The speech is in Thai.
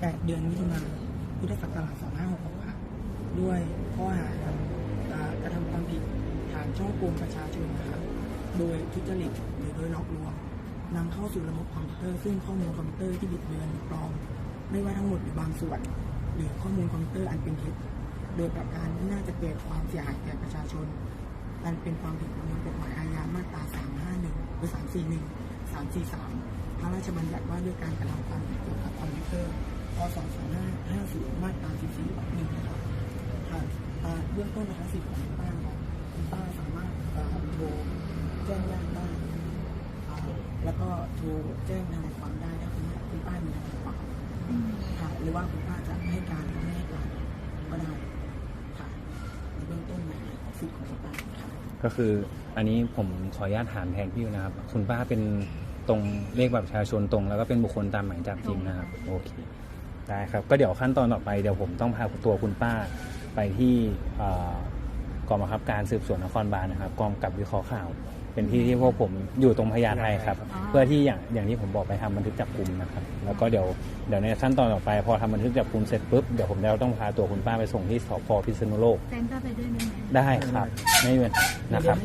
8 เดือนมิถุนายนพุทธศักราช2566ค่ะด้วยข้อหาทำกระทำความผิดฐานช่อโกงประชาชนนะคะโดยทุจริตหรือโดยหลอกลวงนำเข้าสู่ระบบคอมพิวเตอร์ซึ่งข้อมูลคอมพิวเตอร์ที่บิดเบือนปลอม ไม่ว่าทั้งหมดหรือบางส่วน หรือข้อมูลคอมพิวเตอร์อันเป็นเท็จโดยประการที่น่าจะเกิดความเสียหายแก่ประชาชนอันเป็นความผิดประมวลกฎหมายอาญามาตรา351หรือ341 343 พระราชบัญญัติว่าด้วยการกระทำความผิดเกี่ยวกับคอมพิวเตอร์ 2550 มาตรา 14วรรคหนึ่งนะครับค่ะอ่าเบื้องต้นนะคะสิทธิ์ของคุณป้าครับคุณป้าสามารถโทรแจ้งญาติได้แล้วก็โทรแจ้งทนายความได้ถ้าคุณป้าคุณป้ามีทนายความค่ะหรือว่าคุณป้าจะให้การหรือไม่ให้การก็ได้ค่ะในเบื้องต้นนะคะสิทธิ์ของคุณป้าค่ะก็คืออันนี้ผมขออนุญาตถามแทนพี่นะครับ คุณป้าเป็นตรงเลขบัตรประชาชนตรง แล้วก็เป็นบุคคลตามหมายจับจริงนะครับ โอเค ได้ครับก็เดี๋ยวขั้นตอนต่อไปเดี๋ยวผมต้องพาตัวคุณป้าไปที่เอ่อกองบังคับการสืบสวนนครบาลนะครับกองกำกับวิเคราะห์ข่าว เป็นที่ที่พวกผมอยู่ตรงพญาไทครับ เพื่อที่อย่างอย่างที่ผมบอกไปทำบันทึกจับกลุ่มนะครับ แล้วก็เดี๋ยวเดี๋ยวในขั้นตอนต่อไป พอทำบันทึกจับกลุ่มเสร็จปุ๊บเดี๋ยวผมจะต้องพาตัวคุณป้าไปส่งที่สพพิษณุโลกแฟนก็ไปด้วยไหมแม่ได้ครับไม่เป็นเดี๋นะยวครับ